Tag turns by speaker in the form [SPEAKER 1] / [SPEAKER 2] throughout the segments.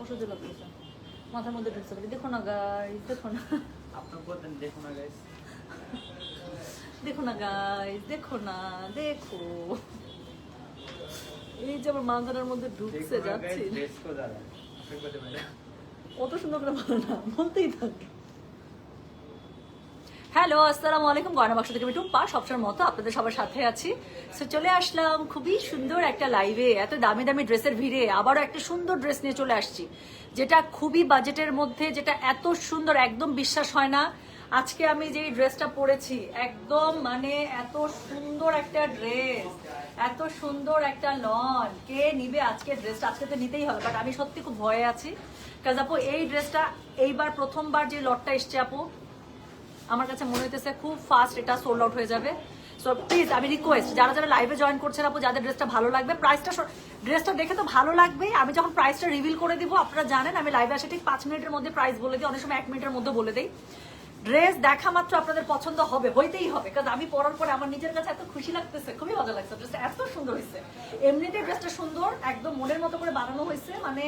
[SPEAKER 1] ওষুধে লাগতেছে মাথার মধ্যে ঢুকছে দেখো না গাইস দেখো না।
[SPEAKER 2] আপনার বলতেন দেখো না গাইস
[SPEAKER 1] দেখো না গাইস দেখো না দেখো। এই যে আমার মাথার মধ্যে ঢুকছে যাচ্ছে।
[SPEAKER 2] ড্রেস কো দাদা আপনি বলতে পারেন
[SPEAKER 1] অত সুন্দর বলতেই থাকে হ্যালো, আসসালামু আলাইকুম। গয়না বাক্স থেকে আমি পা সবসময় মতো আপনাদের সবার সাথে আছি। সো চলে আসলাম খুবই সুন্দর একটা লাইভে এত দামি দামি ড্রেসের ভিড়ে, আবারও একটা সুন্দর ড্রেস নিয়ে চলে আসছি। যেটা খুবই বাজেটের মধ্যে, যেটা এত সুন্দর, একদম বিশ্বাস হয় না। আজকে আমি যে ড্রেসটা পরেছি, একদম মানে এত সুন্দর একটা ড্রেস, এত সুন্দর একটা লন। কে নিবে আজকে ড্রেসটা? আজকে তো নিতেই হবে বাট আমি সত্যি খুব ভয়ে আছি। কাজ আপু, এই ড্রেসটা এইবার প্রথমবার যে লটটা এসছে আপু, আমার কাছে মনে হইতেছে খুব ফাস্ট এটা সোল্ড আউট হয়ে যাবে। সো প্লিজ আমি রিকোয়েস্ট যারা যারা লাইভে জয়েন করছেন আপু, যাদের ড্রেসটা ভালো লাগবে প্রাইসটা ড্রেসটা দেখে তো ভালো লাগবে। আমি যখন প্রাইসটা রিভিল করে দিব, আপনারা জানেন, আমি লাইভে আসে ঠিক পাঁচ মিনিটের মধ্যে প্রাইস বলে দিই, অনেক সময় এক মিনিটের মধ্যে বলে দিই। ড্রেস দেখা মাত্র আপনাদের পছন্দ হবে, হইতেই হবে। কারণ আমি পরার পরে আমার নিজের কাছে এত খুশি লাগতেছে, খুবই মজা লাগছে। ড্রেসটা এত সুন্দর হয়েছে এমনিতে ড্রেসটা সুন্দর, একদম মনের মতো করে বানানো হয়েছে মানে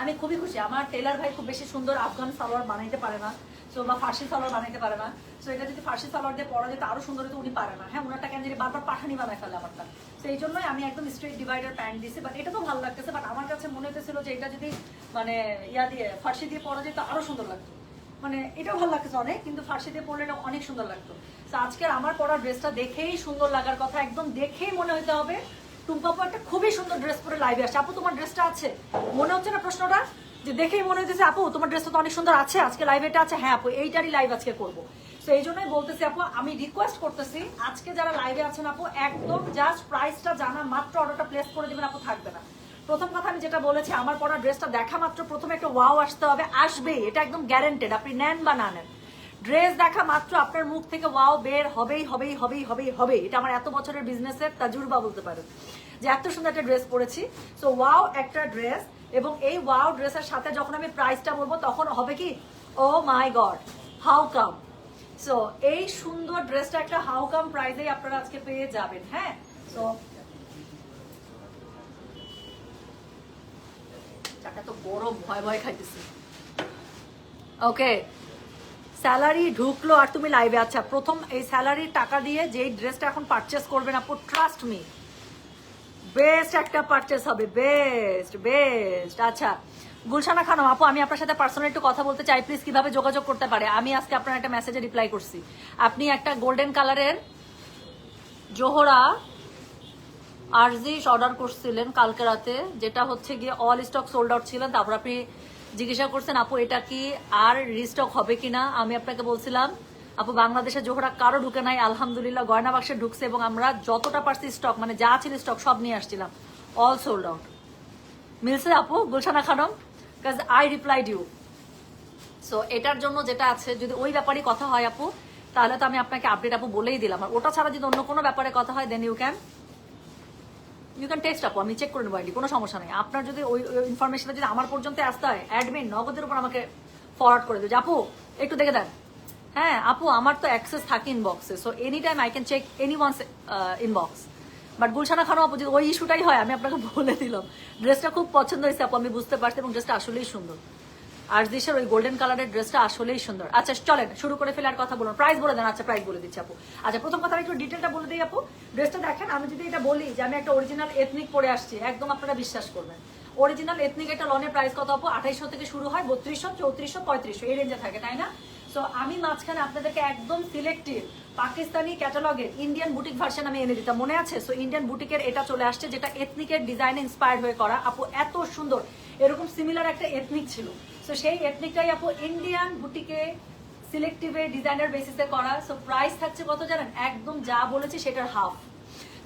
[SPEAKER 1] আমি খুবই খুশি। আমার টেলার ভাই খুব বেশি সুন্দর আফগান সালোয়ার বানাইতে পারে না। তো বা ফার্সি সালোয়ার বানাইতে পারে না। তো এটা যদি ফার্সি সালোয়ার দিয়ে পরা যেত, আরও সুন্দর হতো উনি পারে না। হ্যাঁ ওনারটা কেন যদি বারবার পাঠানি বানায় ফেলে আমারটা তো এই জন্যই আমি একদম স্ট্রেট ডিভাইডার প্যান্ট দিছি। বাট এটা তো ভালো লাগতেছে। বাট আমার কাছে মনে হতেছিল যে এটা যদি মানে ইয়া দিয়ে, ফার্সি দিয়ে পরা যেত, আরও সুন্দর লাগতো। মানে এটাও ভালো লাগতেছে অনেক, কিন্তু ফার্সি দিয়ে পরলে এটা অনেক সুন্দর লাগতো। তো আজকের আমার পরা ড্রেসটা দেখেই সুন্দর লাগার কথা, একদম দেখেই মনে হতে হবে। টুম্পাপু একটা খুবই সুন্দর ড্রেস পরে লাইভে আসছে। আপু, তোমার ড্রেসটা আছে? মনে হচ্ছে না প্রশ্নটা? যে দেখেই মনে হচ্ছে আপু, তোমার ড্রেসটা তো অনেক সুন্দর আছে, আজকে লাইভ এটা আছে। হ্যাঁ আপু, এইটারই লাইভ আজকে করব। তো এই জন্যই বলতেছি, আপু, আমি রিকোয়েস্ট করতেছি, আজকে যারা লাইভে আছেন, আপু, একদম জাস্ট প্রাইসটা জানা মাত্র অর্ডারটা প্লেস করে দেবেন, আপু, থাকবে না। প্রথম কথা আমি যেটা বলেছি, আমার পরা ড্রেসটা দেখা মাত্র প্রথমে একটা ওয়াও আসতে হবে আসবেই এটা একদম গ্যারেন্টেড আপনি নেন বা না নেন। ড্রেস দেখা মাত্র আপনার মুখ থেকে ওয়াও বের হবেই হবেই হবেই হবেই হবে এটা আমার এত বছরের বিজনেসের তাজুর্বা বলতে পারেন যে এত সুন্দর একটা ড্রেস পরেছি। সো ওয়াও একটা ড্রেস এবং এই ওয়াও ড্রেসের সাথে যখন আমি প্রাইসটা বলব, তখন হবে কি? ও my god how come so এই সুন্দর ড্রেসটা একটা হাউ কাম প্রাইসেই আপনারা আজকে পেয়ে যাবেন হ্যাঁ? সো চাটা তো গরম, ভয় ভয় খাইতেছি। ওকে স্যালারি ঢুকলো আর তুমি লাইভে আচ্ছা প্রথম এই স্যালারির টাকা দিয়ে যেই ড্রেসটা এখন পারচেস করবেন আপু ট্রাস্ট মি বেস্ট একটা পারচেস হবে বেস্ট বেস্ট আচ্ছা গুলশানা খানম, আপু, আমি আপনার সাথে পার্সোনাল একটু কথা বলতে চাই প্লিজ কীভাবে যোগাযোগ করতে পারে? আমি আজকে আপনার একটা মেসেজে রিপ্লাই করছি। আপনি একটা গোল্ডেন কালারের জোহরা আরজিস অর্ডার করছিলেন কালকে রাতে, যেটা হচ্ছে গিয়ে অল স্টক সোল্ড আউট ছিলেন। তারপর আপনি জিজ্ঞাসা করছেন, আপু, এটা কি আর রিস্টক হবে কিনা? আমি আপনাকে বলছিলাম, আপু, বাংলাদেশে জোহরা কারও ঢুকে নাই, আলহামদুলিল্লাহ গয়না বাক্সে ঢুকছে এবং আমরা যতটা পারছি স্টক মানে যা ছিল স্টক সব নিয়ে আসছিলাম অল সোল্ড আউট মিলছে আপু, গুলশানা খানম কাজ আই রিপ্লাইড ইউ সো এটার জন্য যেটা আছে, যদি ওই ব্যাপারে কথা হয় আপু, তাহলে তো আমি আপনাকে আপডেট আপু বলেই দিলাম। আর ওটা ছাড়া যদি অন্য কোনো ব্যাপারে কথা হয় then you can you can test আপু আমি চেক করে নেব কোনো সমস্যা নেই। আপনার যদি ওই ইনফরমেশনটা যদি আমার পর্যন্ত আসতে হয় অ্যাডমিন নগদের উপর আমাকে ফরওয়ার্ড করে দেবে। আপু, একটু দেখে দেন। হ্যাঁ আপু, আমার তো অ্যাক্সেস থাকে ইনবক্সে so any time I can check any one's inbox but Gulshana Khanam আপু, যদি ওই ইস্যুটাই হয়, আমি আপনাকে বলে দিলাম। ড্রেসটা খুব পছন্দ হয়েছে আপু, আমি বুঝতে পারছি এবং ড্রেসটা আসলেই সুন্দর। আর দেশের ওই গোল্ডেন কালারের ড্রেসটা আসলেই সুন্দর। আচ্ছা চলেন, শুরু করে ফেলে আর কথা বলুন প্রাইস বলে দেন আচ্ছা প্রাইস বলে দিচ্ছি আপু। আচ্ছা প্রথম কথা একটু ডিটেলটা বলে দিই আপু। ড্রেসটা দেখেন, আমি যদি এটা বলি যে আমি একটা অরিজিনাল এথনিক পরে আসছি, একদম আপনারা বিশ্বাস করবেন। অরিজিনাল এথনিক একটা লনের প্রাইস কত আপু? আঠাইশশো থেকে শুরু হয়, বত্রিশশো, চৌত্রিশশো, পঁয়ত্রিশশো, এই রেঞ্জে থাকে, তাই না? তো আমি মাঝখানে আপনাদেরকে একদম সিলেক্টিভ পাকিস্তানি ক্যাটালগের ইন্ডিয়ান বুটিক ভার্সন আমি এনে দিতাম, মনে আছে? সো ইন্ডিয়ান বুটিকের এটা চলে আসছে, যেটা এথনিকের ডিজাইন ইন্সপায়ার্ড হয়ে করা। আপু, এত সুন্দর। এরকম সিমিলার একটা এথনিক ছিল। সো সেই এথনিকটাই আপু ইন্ডিয়ান বুটিকে সিলেক্টিভে ডিজাইনার বেসিসে করা। সো প্রাইস থাকছে কত জানেন? একদম যা বলেছি সেটার হাফ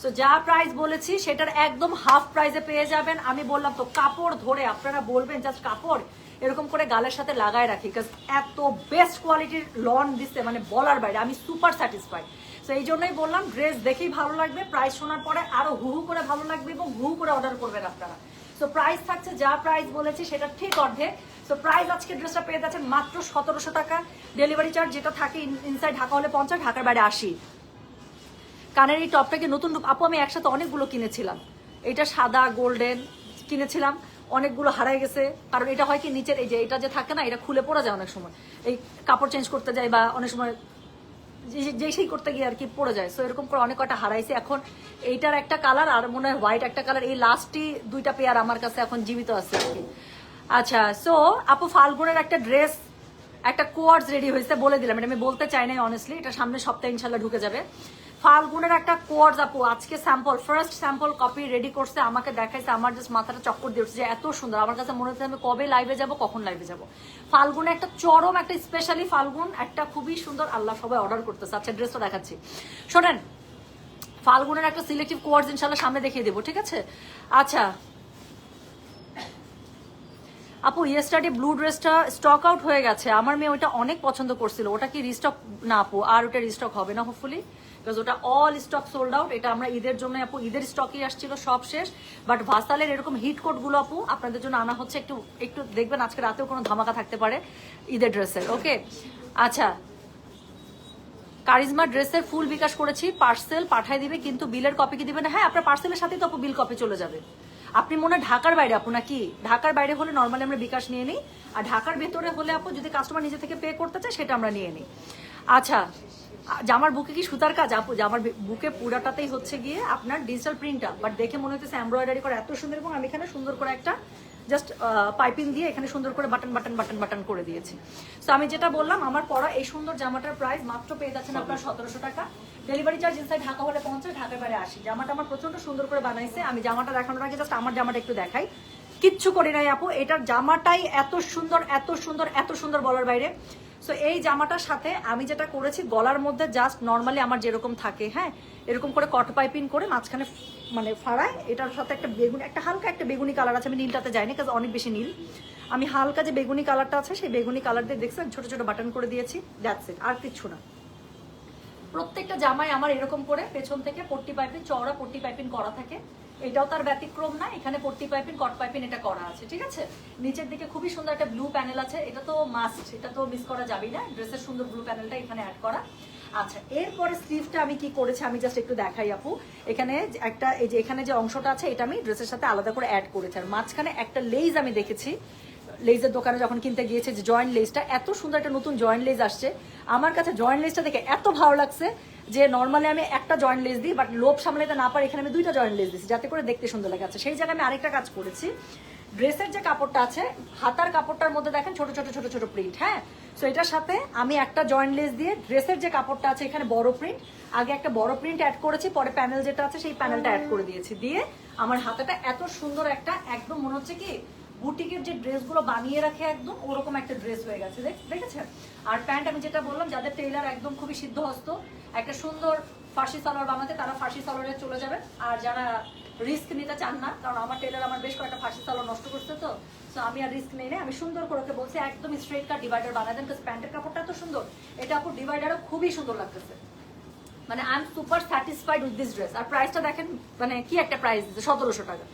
[SPEAKER 1] সো যা প্রাইস বলেছি সেটার একদম হাফ প্রাইসে পেয়ে যাবেন। আমি বললাম, তো কাপড় ধরে আপনারা বলবেন জাস্ট কাপড়? এরকম করে গালের সাথে লাগায় রাখি কাজ এত বেস্ট কোয়ালিটির লন দিচ্ছে মানে বলার বাইরে। আমি সুপার স্যাটিসফাইড তো এই জন্যই বললাম ড্রেস দেখেই ভালো লাগবে। প্রাইস শোনার পরে আরও হু হু করে ভালো লাগবে এবং হু করে অর্ডার করবেন আপনারা। সো প্রাইস থাকছে যা প্রাইস বলেছি সেটা ঠিক অর্ধেক। সো প্রাইস আজকে ড্রেসটা পেয়ে যাচ্ছে মাত্র সতেরোশো টাকা। ডেলিভারি চার্জ যেটা থাকে ইনসাইড ঢাকা হলে পঞ্চাশ, ঢাকার বাইরে আশি। কানের এই টপটাকে নতুন, আপু আমি একসাথে অনেকগুলো কিনেছিলাম। এটা সাদা গোল্ডেন কিনেছিলাম। অনেকগুলো হারাই গেছে। কারণ এটা হয় কি, নিচের এই যে এটা যে থাকে না, এটা খুলে পড়ে যায় অনেক সময়। এই কাপড় চেঞ্জ করতে যায় বা অনেক সময় যে- সেই করতে গিয়ে আর কি পড়ে যায়। সো এরকম করে অনেক কটা হারাইছে। এখন এইটার একটা কালার আর মনে হয় হোয়াইট একটা কালার এই লাস্টই দুইটা পেয়ার আমার কাছে এখন জীবিত আছে আর কি। আচ্ছা সো আপু ফাল্গুনের একটা ড্রেস একটা কোয়ার্ডস রেডি হয়েছে বলে দিলাম। এটা আমি বলতে চাই নাই অনেস্টলি এটা সামনে সপ্তাহে ইনশাল্লাহ ঢুকে যাবে। ফাল্গুনের একটা কোয়ার্ডস আপু, আজকে sample first sample copy ready করছে, আমাকে দেখাইছে, আমার জাস্ট মাথাটা চক্কর দিয়ে যে এত সুন্দর। আমার কাছে মনে হচ্ছে আমি কবে লাইভে যাব, কখন লাইভে যাব। ফাল্গুনে একটা চরম, একটা স্পেশালি ফাল্গুন, একটা খুবই সুন্দর, আল্লাহ সবাই অর্ডার করতেছে। আচ্ছা ড্রেসটা দেখাচ্ছি। শোনেন, ফাল্গুনের একটা সিলেক্টিভ কোয়ার্ডস ইনশাল্লাহ সামনে দেখিয়ে দেবো, ঠিক আছে? আচ্ছা। আপু ইয়েস্টারডে ব্লু ড্রেসটা স্টক আউট হয়ে গেছে। আমার মেয়ে ওটা অনেক পছন্দ করছিল। ওটা কি রিস্টক না আপু, আর ওটা রিস্টক হবে না হোপফুলি বিকজ ওটা অল স্টক সোল্ড আউট এটা আমরা ঈদের জন্য আপু, ঈদের স্টকই আসছিল, সব শেষ। বাট ভাসালের এরকম হিট কোটগুলো আপু, আপনাদের জন্য আনা হচ্ছে, একটু একটু দেখবেন, আজকে রাতেও কোনো ধামাকা থাকতে পারে ঈদের ড্রেসের ওকে আচ্ছা। কারিজমা ড্রেসের ফুল বিকাশ করেছি পার্সেল পাঠাই দিবে, কিন্তু বিলের কপি কি দিবে না? হ্যাঁ আপনার পার্সেলের সাথেই তো আপু বিল কপি চলে যাবে। আপনি মনে হয় ঢাকার বাইরে আপু, নাকি? ঢাকার বাইরে হলে নর্মালি আমরা বিকাশ নিয়ে নিই, আর ঢাকার ভেতরে হলে আপু, যদি কাস্টমার নিজে থেকে পে করতে চায়, সেটা আমরা নিয়ে নিই। আচ্ছা জামার বুকে কি সুতার কাজ আপু? জামার বুকে পুরাটাতেই হচ্ছে গিয়ে আপনার ডিজিটাল প্রিন্টটা বাট দেখে মনে হচ্ছে এমব্রয়ডারি করা এত সুন্দর এবং আমি এখানে সুন্দর করে একটা জাস্ট পাইপিং দিয়ে এখানে সুন্দর করে বাটন বাটন বাটন বাটন করে দিয়েছি। তো আমি যেটা বললাম আমার পরা এই সুন্দর জামাটার প্রাইস মাত্র পেয়ে যাচ্ছেন আপনার সতেরোশো। টাকা। ডেলিভারি চার্জ ইনসাইড ঢাকা হলে পৌঁছে ঢাকার বাইরে আসি। জামাটা আমার প্রচণ্ড সুন্দর করে বানাইছে। আমি জামাটা দেখানোর আগে জাস্ট আমার জামাটা একটু দেখাই। কিচ্ছু করি নাই আপু। এটার জামাটাই এত সুন্দর এত সুন্দর এত সুন্দর বলার বাইরে। সো এই জামাটার সাথে আমি যেটা করেছি, গলার মধ্যে জাস্ট নর্মালি আমার যেরকম থাকে হ্যাঁ এরকম করে কট পাইপিং করে মাঝখানে মানে ফাড়ায়। এটার সাথে একটা বেগুনি, একটা হালকা একটা বেগুনি কালার আছে, আমি নীলটাতে যাইনি কাজ অনেক বেশি নীল। আমি হালকা যে বেগুনি কালারটা আছে, সেই বেগুনি কালার দিয়ে দেখছেন, ছোট ছোট বাটন করে দিয়েছি দ্যাটস ইট আর কিচ্ছু না। প্রত্যেকটা জামাই আমার এরকম করে পেছন থেকে পট্টি পাইপিং, চওড়া পট্টি পাইপিং করা থাকে। এটাও তার ব্যতিক্রম না, এখানে পট্টি পাইপিং, কট পাইপিং এটা করা আছে, ঠিক আছে? নিচের দিকে খুবই সুন্দর একটা ব্লু প্যানেল আছে, এটা তো মাস্ট এটা তো মিস করা যাবেই না, ড্রেসের সুন্দর ব্লু প্যানেলটা এখানে অ্যাড করা। আচ্ছা এরপরে স্লিভটা আমি কি করেছি, আমি জাস্ট একটু দেখাই আপু। এখানে একটা, এই যে এখানে যে অংশটা আছে, এটা আমি ড্রেসের সাথে আলাদা করে অ্যাড করেছি। আর মাঝখানে একটা লেজ আমি দেখেছি লেজের দোকানে যখন কিনতে গিয়েছে, যে জয়েন্ট লেজটা এত সুন্দর একটা নতুন জয়েন্ট লেজ আসছে। আমার কাছে জয়েন্ট লেজটা দেখে এত ভালো লাগছে যে নর্মালি আমি একটা জয়েন্ট লেজ দিই বাট লোভ সামলাতে না পারি এখানে আমি দুইটা জয়েন্ট লেজ দিচ্ছি যাতে করে দেখতে সুন্দর লাগে। আচ্ছা সেই জায়গায় আমি আরেকটা কাজ করেছি। ড্রেসের যে কাপড়টা আছে, হাতার কাপড়টার মধ্যে দেখেন ছোট ছোট ছোট ছোট প্রিন্ট হ্যাঁ? সো এটার সাথে আমি একটা জয়েন্ট লেস দিয়ে ড্রেসের যে কাপড়টা আছে, এখানে বড় প্রিন্ট আগে একটা বড় প্রিন্ট অ্যাড করেছি, পরে প্যানেল যেটা আছে, সেই প্যানেলটা অ্যাড করে দিয়েছি। দিয়ে আমার হাতাটা এত সুন্দর একটা, একদম মনে হচ্ছে কি বুটিকের যে ড্রেসগুলো বানিয়ে রাখে একদম, ওরকম একটা ড্রেস হয়ে গেছে, দেখ- দেখেছেন? আর প্যান্ট আমি যেটা বললাম, যাদের টেইলার একদম খুবই সিদ্ধহস্ত, একটা সুন্দর ফার্সি সালোয়ার বানাতে, তারা ফার্সি সালোয়ারে চলে যাবে আর যারা রিস্ক নিতে চান না, কারণ আমার টেলার আমার বেশ কয়েকটা ফার্সি সালোয়ার নষ্ট করছে তো তো আমি আর রিস্ক নেই না। আমি সুন্দর করে ওকে বলছি একদম স্ট্রেট কাট ডিভাইডার বানায় দেন প্যান্টের কাপড়টা এত সুন্দর, এটা আপু ডিভাইডারও খুবই সুন্দর লাগতেছে। মানে I am super satisfied with this dress আর প্রাইসটা দেখেন মানে কি একটা প্রাইস দিচ্ছে, সতেরোশো টাকা।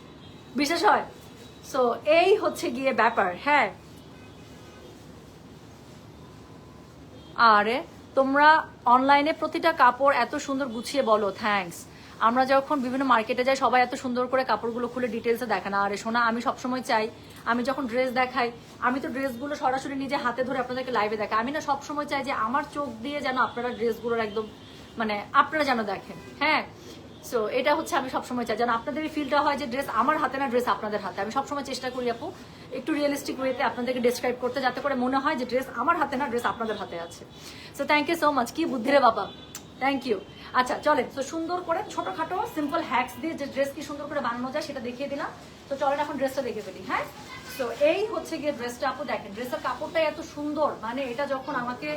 [SPEAKER 1] বিশেষ হয়? সো এই হচ্ছে গিয়ে ব্যাপার হ্যাঁ। আরে, তোমরা অনলাইনে প্রতিটা কাপড় এত সুন্দর গুছিয়ে বলো, থ্যাঙ্কস। আমরা যখন বিভিন্ন মার্কেটে যাই, সবাই এত সুন্দর করে কাপড়গুলো খুলে ডিটেলসে দেখে না। আরে শোনা আমি সবসময় চাই, আমি যখন ড্রেস দেখাই, আমি তো ড্রেসগুলো সরাসরি নিজে হাতে ধরে আপনাদেরকে লাইভে দেখাই। আমি না সবসময় চাই যে আমার চোখ দিয়ে যেন আপনারা ড্রেসগুলোর একদম মানে আপনারা যেন দেখেন হ্যাঁ। সো এটা হচ্ছে আমি সবসময় চাই, যেন আপনাদের ফিলটা হয় যে ড্রেস আমার হাতে না ড্রেস আপনাদের হাতে। আমি সবসময় চেষ্টা করি আপু, একটু রিয়েলিস্টিক ওয়েতে আপনাদেরকে ডিসক্রাইব করতে, যাতে করে মনে হয় যে ড্রেস আমার হাতে না ড্রেস আপনাদের হাতে আছে। So thank you so much কি বুদ্ধি রে বাবা। থ্যাংক ইউ আচ্ছা চলেন। তো সুন্দর করে ছোটখাটো সিম্পল হ্যাক্স দিয়ে যে ড্রেস কি সুন্দর করে বানানো যায় সেটা দেখিয়ে দিলাম। তো চলেন এখন ড্রেসটা দেখে ফেলি হ্যাঁ? তো এই হচ্ছে গিয়ে ড্রেসটা আপু, দেখেন ড্রেসের কাপড়টা এত সুন্দর মানে এটা যখন আমাকে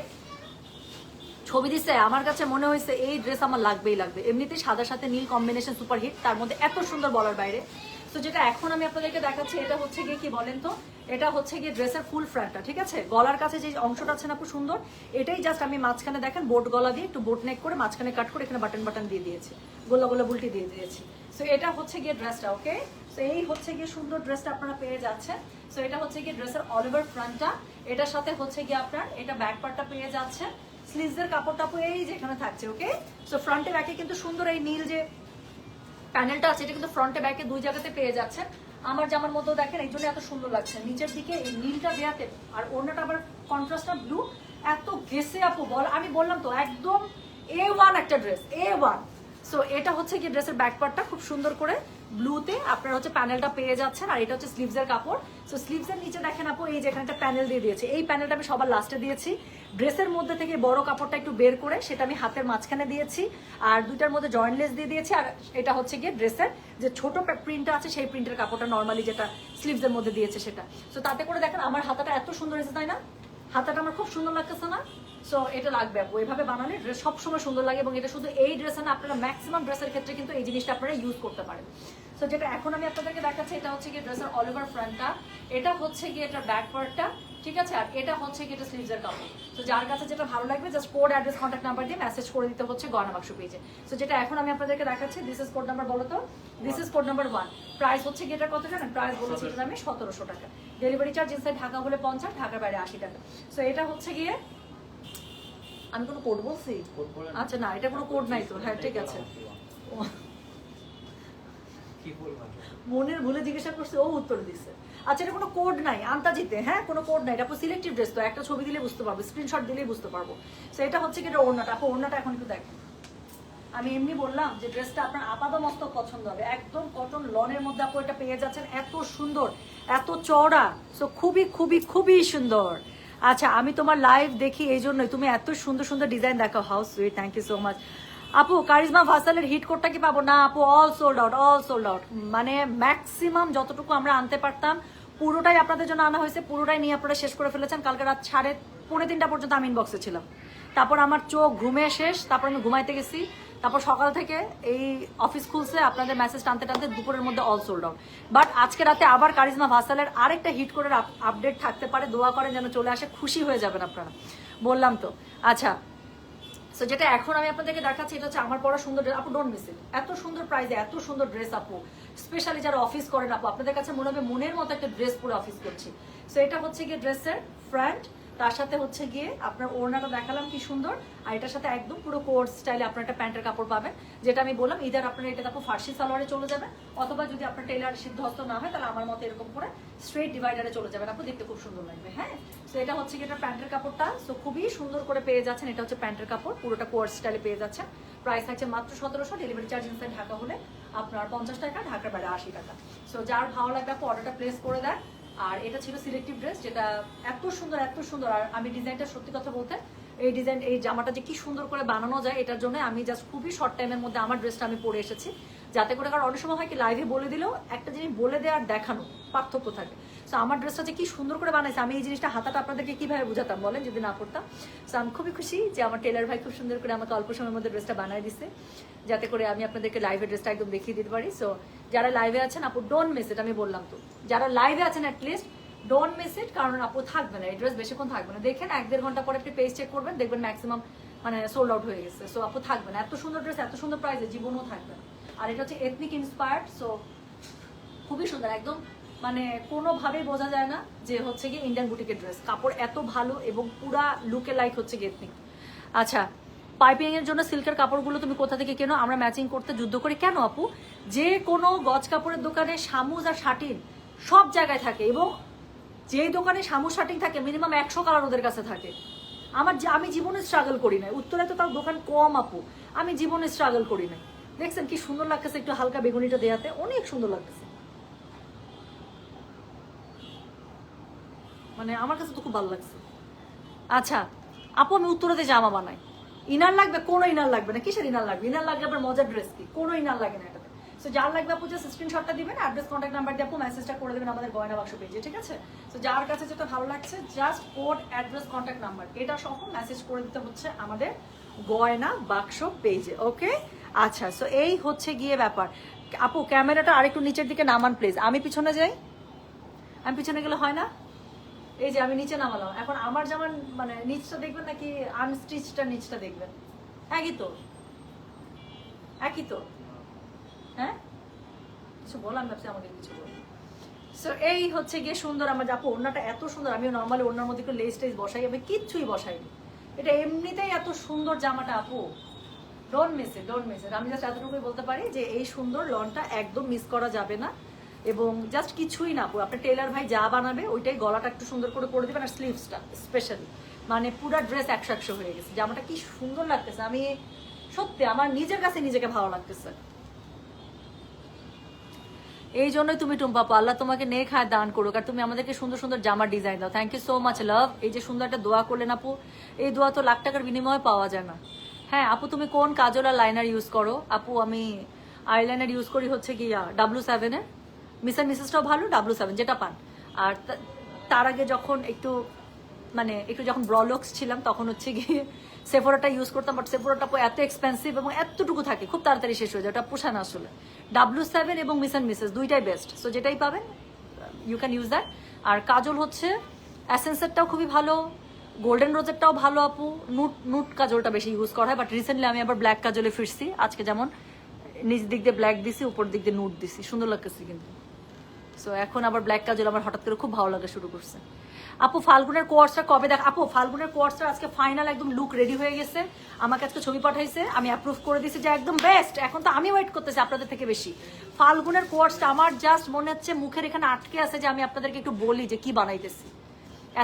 [SPEAKER 1] ছবি দিচ্ছে আমার কাছে মনে হয়েছে এই ড্রেস আমার লাগবেই লাগবে। এমনিতেই সাদার সাথে নীল কম্বিনেশন সুপার হিট তার মধ্যে এত সুন্দর বলার বাইরে। তো যেটা এখন আমি আপনাদেরকে দেখাচ্ছি, এটা হচ্ছে গিয়ে কি বলেন তো? এটা হচ্ছে গিয়ে ড্রেসের ফুল ফ্রন্টটা ঠিক আছে? গলার কাছে যে অংশটা আছে না খুব সুন্দর, এটাই জাস্ট আমি মাঝখানে দেখেন বোট গলা দিয়ে একটু বোট নেক করে মাঝখানে কাট করে এখানে বাটন বাটন দিয়ে দিয়েছি। গোলা গোলা বুলটি দিয়ে দিয়েছি। সো এটা হচ্ছে গিয়ে ড্রেসটা ওকে সো এই হচ্ছে গিয়ে সুন্দর ড্রেসটা আপনারা পেয়ে যাচ্ছেন। সো এটা হচ্ছে গিয়ে ড্রেসের অল ওভার ফ্রন্টটা এটার সাথে হচ্ছে গিয়ে আপনার, এটা ব্যাক পার্টটা পেয়ে যাচ্ছে স্লিভসের কাপড় টাপড় এই যেখানে থাকছে ওকে সো ফ্রন্টে ব্যাকে কিন্তু সুন্দর এই নীল যে প্যানেলটা আছে, এটা কিন্তু ফ্রন্টে ব্যাকে দুই জায়গাতে পেয়ে যাচ্ছেন আমার জামার মতো দেখেন, এই জন্য এত সুন্দর লাগছে। নিচের দিকে এই নীলটা দেওয়াতে আর অন্যটা আবার কন্ট্রাস্টটা ব্লু এত গেসে আপু, বল, আমি বললাম তো, একদম এ ওয়ান একটা ড্রেস এ ওয়ান সো এটা হচ্ছে কি ড্রেসের ব্যাক পার্টটা খুব সুন্দর করে ব্লুতে আপনারা হচ্ছে প্যানেলটা পেয়ে যাচ্ছেন, আর এটা হচ্ছে স্লিভসের কাপড়। সো স্লিভসের নিচে দেখেন আপু, এই যেখানে একটা প্যানেল দিয়ে দিয়েছে। এই প্যানেলটা আমি সবার লাস্টে দিয়েছি। ড্রেসের মধ্যে থেকে বড় কাপড়টা একটু বের করে সেটা আমি হাতের মাঝখানে দিয়েছি, আর দুইটার মধ্যে জয়েন্টলেস দিয়ে দিয়েছি, আর এটা হচ্ছে গিয়ে ড্রেসের যে ছোট প্রিন্টটা আছে সেই প্রিন্টের কাপড়টা নর্মালি যেটা স্লিভসের মধ্যে দিয়েছে সেটা। সো তাতে করে দেখেন আমার হাতাটা এত সুন্দর হয়েছে তাই না? হাতাটা আমার খুব সুন্দর লাগতেছে না। সো এটা লাগবে এভাবে বানালে ড্রেস সবসময় সুন্দর লাগে এবং এটা শুধু এই ড্রেসে না, আপনারা ম্যাক্সিমাম ড্রেসের ক্ষেত্রে কিন্তু এই জিনিসটা আপনারা ইউজ করতে পারেন। সো যেটা এখন আমি আপনাদেরকে দেখাচ্ছি, এটা হচ্ছে গিয়ে ড্রেসের অল ওভার ফ্রন্টটা এটা হচ্ছে গিয়ে এটা ব্যাক পার্টটা ঠিক আছে? আর এটা হচ্ছে কি এটা স্লিভসের কাপড় তো যার কাছে যেটা ভালো লাগবে just code address contact number দিয়ে মেসেজ করে দিতে হচ্ছে গয়না বাক্স পেজে সো যেটা এখন আমি আপনাদেরকে দেখাচ্ছি দিস ইজ কোড নাম্বার বলো তো? This is code number one price হচ্ছে গিয়ে এটা কত জানেন? প্রাইস বলেছি এটা আমি সতেরোশো টাকা। ডেলিভারি চার্জ ইনসাইড ঢাকা হলে পঞ্চাশ ঢাকার বাইরে আশি টাকা। সো এটা হচ্ছে গিয়ে আমি কোনো কোড বলছি? আচ্ছা না এটা কোনো কোড নাই তো। হ্যাঁ ঠিক আছে। মনের ভুলে জিজ্ঞাসা করছে ও উত্তর দিচ্ছে আচ্ছা এটা কোনো কোড নাই, আন্তাজিতে হ্যাঁ? কোনো কোড নাই, এটা সিলেক্টিভ ড্রেস তো একটা ছবি দিলে বুঝতে পারব স্ক্রিনশট দিলেই বুঝতে পারব। সো এটা হচ্ছে কি এটা ওড়নাটা, আপু ওড়নাটা এখন একটু দেখেন। আমি এমনি বললাম যে ড্রেসটা আপনার মস্তক পছন্দ হবে। একদম কটন লনের মধ্যে আপু এটা পেয়ে যাচ্ছেন, এত সুন্দর, এত চওড়া সো খুবই খুবই খুবই সুন্দর। আচ্ছা আমি তোমার লাইভ দেখি এই জন্যই তুমি এত সুন্দর সুন্দর ডিজাইন দেখো how's sweet thank you so much আপু কারিজমা ভাসালের হিট কোডটা কি পাবো? না, আপু all sold out all sold out মানে ম্যাক্সিমাম যতটুকু আমরা আনতে পারতাম, পুরোটাই আপনাদের জন্য আনা হয়েছে, পুরোটাই নিয়ে আপনারা শেষ করে ফেলেছেন। কালকে রাত সাড়ে পৌনে তিনটা পর্যন্ত আমি ইনবক্সে ছিলাম। তারপর আমার চোখ ঘুমে শেষ, তারপর আমি ঘুমাইতে গেছি। তারপর সকাল থেকে এই অফিস খুলছে, আপনাদের মেসেজ টানতে টানতে দুপুরের মধ্যে অল সোল্ড আউট বাট আজকে রাতে আবার কারিজমা ভাসালের আরেকটা হিট করে আপডেট থাকতে পারে। দোয়া করেন যেন চলে আসে, খুশি হয়ে যাবেন আপনারা। বললাম তো। আচ্ছা সো যেটা এখন আমি আপনাদেরকে দেখাচ্ছি, এটা হচ্ছে আমার পড়া সুন্দর আপু ডোন্ট মিস ইট এত সুন্দর প্রাইজে এত সুন্দর ড্রেস আপু। স্পেশালি যারা অফিস করেন, আপু, আপনাদের কাছে মনে হবে মনের মতো একটা ড্রেস পরে অফিস করছি। সো এটা হচ্ছে গিয়ে ড্রেসের ফ্রন্ট তার সাথে হচ্ছে গিয়ে আপনার ওড়নাটা দেখালাম কি সুন্দর, আর এটার সাথে একদম পুরো কোর্স স্টাইলে আপনার একটা প্যান্টের কাপড় পাবেন। যেটা আমি বললাম ইদার আপনার এটা তারপর ফার্সি সালোয়ারে চলে যাবে, অথবা যদি আপনার টেলার সিদ্ধহস্ত না হয়, তাহলে আমার মতো এরকম করে স্ট্রেট ডিভাইডারে চলে যাবেন। আপু, দেখতে খুব সুন্দর লাগবে হ্যাঁ? তো এটা হচ্ছে কি এটা প্যান্টের কাপড়টা। সো খুবই সুন্দর করে পেয়ে যাচ্ছেন, এটা হচ্ছে প্যান্টের কাপড়, পুরোটা কোর্স স্টাইলে পেয়ে যাচ্ছেন। প্রাইস থাকছে মাত্র সতেরোশো ডেলিভারি চার্জ ঢাকা হলে আপনার পঞ্চাশ টাকা, ঢাকার বাইরে আশি টাকা। সো যার ভালো লাগবে আপু অর্ডারটা প্লেস করে দেয় আর এটা ছিল সিলেক্টিভ ড্রেস যেটা এত সুন্দর এত সুন্দর। আর আমি ডিজাইনটা সত্যি কথা বলতে, এই ডিজাইন এই জামাটা যে কি সুন্দর করে বানানো যায়, এটার জন্য আমি জাস্ট খুবই শর্ট টাইমের মধ্যে আমার ড্রেসটা আমি পরে এসেছি। যাতে করে কারণ অনেক সময় হয় কি লাইভে বলে দিলেও একটা জিনিস বলে দেওয়ার দেখানো পার্থক্য থাকে। সো আমার ড্রেসটা যে কি সুন্দর করে বানাইছে, আমি এই জিনিসটা হাতাটা আপনাদেরকে কীভাবে বুঝাতাম বলেন, যদি না করতাম সো আমি খুবই খুশি যে আমার টেলার ভাই খুব সুন্দর করে আমাকে অল্প সময়ের মধ্যে ড্রেসটা বানিয়ে দিছে, যাতে করে আমি আপনাদেরকে লাইভে ড্রেসটা একদম দেখিয়ে দিতে পারি। সো যারা লাইভে আছেন, আপু ডোন্ট মিস ইট আমি বললাম তো। যারা লাইভে আছেন অ্যাটলিস্ট ডোন্ট মিস ইট কারণ আপু থাকবে না, এই ড্রেস বেশিক্ষণ থাকবে না। দেখেন, এক দেড় ঘণ্টা পরে আপনি পেজ চেক করবেন, দেখবেন ম্যাক্সিমাম মানে সোল্ড আউট হয়ে গেছে। সো আপু থাকবে না। এত সুন্দর ড্রেস এত সুন্দর প্রাইসে জীবনও থাকবে না। আর এটা হচ্ছে এথনিক ইন্সপায়ার্ড সো খুবই সুন্দর, একদম মানে কোনোভাবেই বোঝা যায় না যে হচ্ছে কি ইন্ডিয়ান বুটিকের ড্রেস কাপড় এত ভালো এবং পুরা লুকে লাইক হচ্ছে এথনিক আচ্ছা পাইপিং এর জন্য সিল্কের কাপড়গুলো তুমি কোথা থেকে কেনো? আমরা ম্যাচিং করতে যুদ্ধ করি। কেন আপু? যে কোনো গজ কাপড়ের দোকানে সামুজ আর শাটিন সব জায়গায় থাকে এবং যে দোকানে সামু শাটিং থাকে মিনিমাম একশো কালার ওদের কাছে থাকে। আমার আমি জীবনে স্ট্রাগল করি নাই। উত্তরে তো তার দোকান কম আপু। আমি জীবনে স্ট্রাগল করি নাই। দেখছেন কি সুন্দর লাগতেছে একটু হালকা বেগুনিটা দেয়াতে। অনেক সুন্দর লাগতেছে। মানে আমার কাছে তো খুব ভালো লাগছে। আচ্ছা আপু, আমি উত্তরাতে জামা বানাই। ইনার লাগবে, কোনো ইনার লাগবে না। কিসের ইনার লাগবে? ইনার লাগবে আপনার মজার ড্রেস কি? কোনো ইনার লাগে না এটাতে। সো যার লাগবে আপু জাস্ট স্ক্রিনশটটা দিবেন অ্যাড্রেস কন্ট্যাক্ট নাম্বার দিয়ে আপু মেসেজটা করে দেবেন আমাদের গয়না বাক্স পেজে ঠিক আছে? সো যার কাছে যেটা ভালো লাগছে just code address contact number এটা সহ মেসেজ করে দিতে হচ্ছে আমাদের গয়না বাক্স পেজে ওকে আচ্ছা সো এই হচ্ছে গিয়ে ব্যাপার। আপু, ক্যামেরাটা আরেকটু নিচের দিকে নামান প্লিজ আমি পিছনে যাই? আমি পিছনে গেলে হয় না? এই যে আমি নিচে নামালাম। এখন আমার যেমন মানে নিচটা দেখবেন নাকি আনস্টিচটা নিচটা দেখবেন? একই তো। একই তো। হ্যাঁ? কিছু বললাম ভাবছি, আমাকে কিছু বল সো এই হচ্ছে গিয়ে সুন্দর আমার আপু, ওড়নাটা এত সুন্দর আমি নর্মালি ওড়নার মধ্যে একটু লেস টেস বসাই, আমি কিচ্ছুই বসাইনি। এটা এমনিতেই এত সুন্দর জামাটা আপু। Don't miss it don't miss it আমি জাস্ট এতটুকুই বলতে পারি যে এই সুন্দর লনটা একদম মিস করা যাবে না। এবং জাস্ট কিছুই না আপনার টেলার ভাই যা বানাবে, ওইটাই গলাটা একটু সুন্দর করে করে দেবেন, আর স্লিভসটা স্পেশালি মানে পুরো ড্রেস একশো একশো হয়ে গেছে। জামাটা কি সুন্দর লাগতেছে। আমি সত্যি, আমার নিজের কাছে নিজেকে ভালো লাগতেছে। এই জন্যই তুমি টুম্পাপা আল্লাহ তোমাকে নেক হায় দান করুক, আর তুমি আমাদেরকে সুন্দর সুন্দর জামার ডিজাইন দাও। Thank you so much love এই যে সুন্দর একটা দোয়া করলেন আপু, এই দোয়া তো লাখ টাকার বিনিময়ে পাওয়া যায় না। হ্যাঁ আপু, তুমি কোন কাজল আর লাইনার ইউজ করো? আপু, আমি আইলাইনার ইউজ করি হচ্ছে কি ডাব্লু সেভেনের মিস অ্যান্ড মিসেসটাও ভালো ডাব্লু সেভেন যেটা পান। আর তার আগে যখন একটু মানে একটু যখন ব্রলক্স ছিলাম, তখন হচ্ছে গিয়ে সেফোরাটা ইউজ করতাম বাট সেফোরাটা এত এক্সপেন্সিভ এবং এতটুকু থাকে, খুব তাড়াতাড়ি শেষ হয়ে যায়, ওটা পোষায় না আসলে। ডাব্লু সেভেন এবং মিস অ্যান্ড মিসেস দুইটাই বেস্ট সো যেটাই পাবেন ইউ ক্যান ইউজ দ্যাট আর কাজল হচ্ছে অ্যাসেন্সেরটাও খুবই ভালো, গোল্ডেন রোজেরটাও ভালো আপু, নুট নুট কাজলটা বেশি ইউজ করা হয় বাট রিসেন্টলি আমি আবার ব্ল্যাক কাজলে ফিরছি, আজকে যেমন নিচ দিক দিয়ে ব্ল্যাক দিছি, উপর দিক দিয়ে নুট দিছি, সুন্দর লাগতেছে কিন্তু। সো এখন আবার ব্ল্যাক কাজল আমার হঠাৎ করে খুব ভালো লাগা শুরু করছে। আপু, ফাল্গুনের কোর্সটা কবে দেখ আপু, ফাল্গুনের কোর্সটা আজকে ফাইনাল একদম লুক রেডি হয়ে গেছে। আমাকে আজকে ছবি পাঠাইছে, আমি অ্যাপ্রুভ করে দিয়েছি যে একদম বেস্ট এখন তো আমি ওয়েট করতেছি আপনাদের থেকে বেশি। ফাল্গুনের কোর্সটা আমার জাস্ট মনে হচ্ছে মুখের এখানে আটকে আছে যে আমি আপনাদেরকে একটু বলি যে কি বানাইতেছি।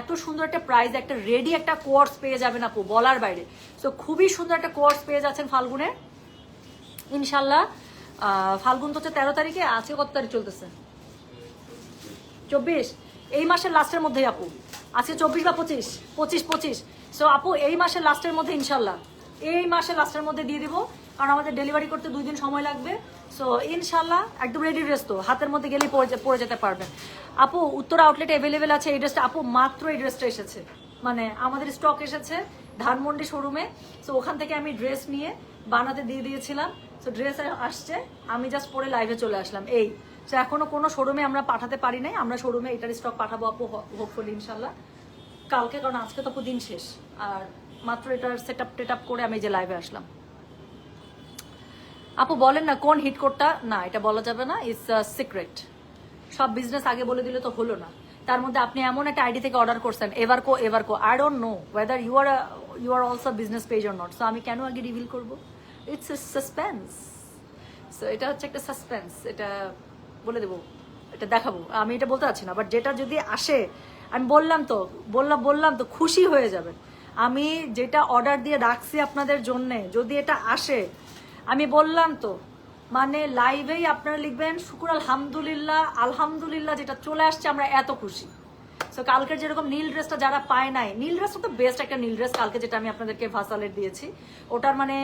[SPEAKER 1] এত সুন্দর একটা প্রাইজ একটা রেডি একটা কোর্স পেয়ে যাবেন আপু, বলার বাইরে। সো খুবই সুন্দর একটা কোর্স পেয়ে যাচ্ছেন ফাল্গুনের ইনশাল্লাহ ফাল্গুন তো হচ্ছে তেরো তারিখে, আজকে কত তারিখ চলতেছে? চব্বিশ, এই মাসের লাস্টের মধ্যেই আপু। আজকে চব্বিশ বা পঁচিশ? পঁচিশ পঁচিশ। সো আপু, এই মাসের লাস্টের মধ্যে ইনশাল্লাহ এই মাসের লাস্টের মধ্যে দিয়ে দিব, কারণ আমাদের ডেলিভারি করতে দুই দিন সময় লাগবে। সো ইনশাল্লাহ একদম রেডি ড্রেস তো, হাতের মধ্যে গেলেই পরে যেতে পারবেন। আপু, উত্তর আউটলেট অ্যাভেলেবেল আছে, এই ড্রেসটা আপু, মাত্র এই ড্রেসটা এসেছে। মানে আমাদের স্টক এসেছে ধানমন্ডি শোরুমে সো ওখান থেকে আমি ড্রেস নিয়ে বানাতে দিয়ে দিয়েছিলাম। সো ড্রেস আসছে, আমি জাস্ট পরে লাইভে চলে আসলাম। এই তো এখনও কোনো শোরুমে আমরা পাঠাতে পারি নাই। আমরা শোরুমে এটার স্টক পাঠাবো আপু হোপফুলি ইনশাল্লাহ। কালকে, কারণ আজকে তো দিন শেষ। আর মাত্র এটার সেট আপ টেট আপ করে আমি যে লাইভে আসলাম। আপু, বলেন না কোন হিট কোডটা না, এটা বলা যাবে না। ইটস সিক্রেট সব বিজনেস আগে বলে দিলে তো হলো না। তার মধ্যে আপনি এমন একটা আইডি থেকে অর্ডার করছেন এভারকো এভারকো I don't know whether you are you are also business page or not so আমি কেন আগে রিভিল করব? ইটস সাসপেন্স সো এটা হচ্ছে একটা সাসপেন্স এটা বলে দেবো, এটা দেখাবো। আমি এটা বলতে পারছি না বাট যেটা যদি আসে, আমি বললাম তো, বললাম বললাম তো খুশি হয়ে যাবেন। আমি যেটা অর্ডার দিয়ে রাখছি আপনাদের জন্যে, যদি এটা আসে, আমি বললাম তো মানে লাইভেই আপনারা লিখবেন, শুকুর আলহামদুলিল্লাহ আলহামদুলিল্লাহ যেটা চলে আসছে, আমরা এত খুশি। সো কালকের যেরকম নীল ড্রেসটা যারা পায় নাই, নীল ড্রেসটা তো বেস্ট একটা নীল ড্রেস কালকে যেটা আমি আপনাদেরকে ভাসালের দিয়েছি। ওটার মানে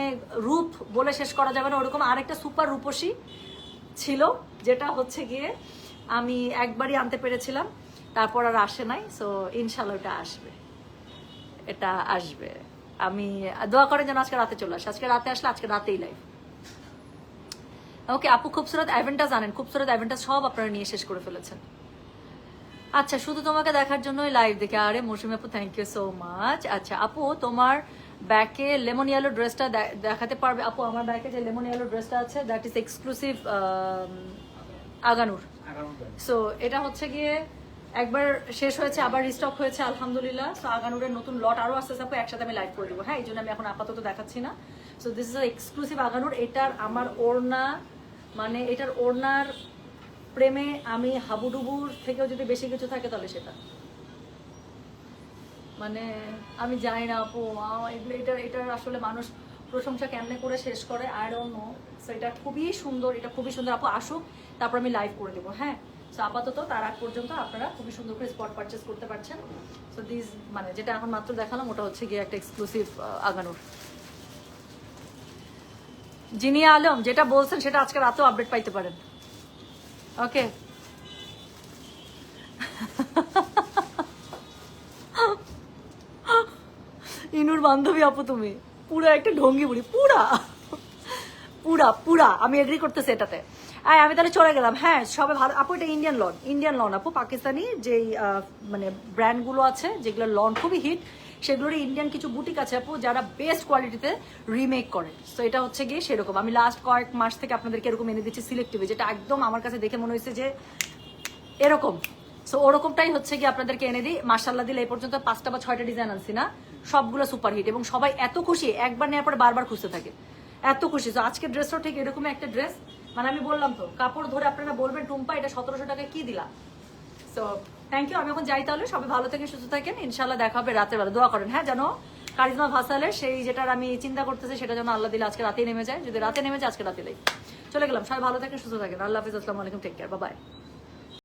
[SPEAKER 1] রূপ বলে শেষ করা যাবে না, ওরকম আরেকটা সুপার রূপসী। ছিল, যেটা হচ্ছে গিয়ে আমি একবারই আনতে পেরেছিলাম, তারপর আর আসে নাই সো ইনশাল্লাহ ওটা আসবে। এটা আসবে। আমি দোয়া করেন যেন আজকে রাতে চলে আসে। আজকে রাতে আসলে আজকে রাতেই লাইভ ওকে আপু খুবসুরত অ্যাভেন্টাস আনেন। খুবসুরত অ্যাভেন্টাস সব আপনারা নিয়ে শেষ করে ফেলেছেন। আচ্ছা শুধু তোমাকে দেখার জন্যই লাইভ দেখে, আরে মৌসুমি আপু থ্যাংক ইউ সো মাচ আচ্ছা আপু, তোমার ব্যাকে লেমন ইয়েলো ড্রেসটা দেখাতে পারবে। আপু আমার ব্যাকে যে লেমন ইয়েলো ড্রেসটা আছে দ্যাট ইজ এক্সক্লুসিভ আগানুর। সো এটা হচ্ছে গিয়ে একবার শেষ হয়েছে আবার রিস্টক হয়েছে আলহামদুলিল্লাহ। সো আগানুরের নতুন লট আরও আস্তে আস্তে একসাথে আমি লাইভ করে দেবো। হ্যাঁ এই জন্য আমি এখন আপাতত দেখাচ্ছি না। সো দিস ইজ এক্সক্লুসিভ আগানুর। এটার আমার ওড়না মানে এটার ওড়নার প্রেমে আমি হাবুডুবুর থেকেও যদি বেশি কিছু থাকে তাহলে সেটা। মানে আমি জানি না, আপু এগুলো, এটা এটার আসলে মানুষ প্রশংসা কেমনে করে শেষ করে? ডোন্ট নো সো এটা খুবই সুন্দর, এটা খুবই সুন্দর। আপু, আসুক, তারপর আমি লাইভ করে দেবো হ্যাঁ? সো আপাতত তার আগ পর্যন্ত আপনারা খুবই সুন্দর করে স্পট পারচেস করতে পারছেন। সো দিস মানে যেটা এখন মাত্র দেখালাম, ওটা হচ্ছে গিয়ে একটা এক্সক্লুসিভ আগানোর। জিনিয়া আলম, যেটা বলছেন সেটা আজকে রাতেও আপডেট পাইতে পারেন। ওকে ইনুর বান্ধবী আপু তুমি। পুরো একটা ঢঙ্গি বুড়ি। পুরা। পুরা পুরা। আমি এগ্রি করতেছি এটাতে। আয় আমি তাহলে চলে গেলাম। হ্যাঁ সবাই ভালো আপু, এটা ইন্ডিয়ান লন ইন্ডিয়ান লন আপু, পাকিস্তানি যেই মানে ব্র্যান্ডগুলো আছে যেগুলো লন খুবই হিট সেগুলোর ইন্ডিয়ান কিছু বুটিক আছে আপু, যারা বেস্ট কোয়ালিটিতে রিমেক করে। তো এটা হচ্ছে গিয়ে সেরকম। আমি লাস্ট কয়েক মাস থেকে আপনাদেরকে এরকম এনে দিচ্ছি সিলেক্টিভে যেটা একদম আমার কাছে দেখে মনে হয়েছে যে এরকম। সো ওরকমটাই হচ্ছে গিয়ে আপনাদেরকে এনে দিই। মার্শাল্লাহ দিলে এই পর্যন্ত পাঁচটা বা ছয়টা ডিজাইন আনছি না। সবগুলো সুপার হিট এবং সবাই এত খুশি, একবার নেওয়ার পরে বারবার খুঁজতে থাকে। এত খুশি। তো আজকের ড্রেসটাও ঠিক এরকমই একটা ড্রেস মানে আমি বললাম তো, কাপড় ধরে আপনারা বলবেন, টুম্পা, এটা সতেরোশো টাকায় কি দিলা? সো থ্যাংক ইউ আমি এখন যাই তাহলে, সবাই ভালো থেকে সুস্থ থাকেন। ইনশাল্লাহ দেখা হবে রাতের বেলা। দোয়া করেন হ্যাঁ জানো? কারিজমা ভাসালের সেই যেটার আমি চিন্তা করতেছি, সেটা যেন আল্লাহ দিলে আজকে রাতেই নেমে যায়। যদি রাতে নেমে যায়, আজকে রাতে চলে গেলাম। সবাই ভালো থাকেন, সুস্থ থাকেন। আল্লাহ হাফিজ। আসসালামু আলাইকুম। Take care bye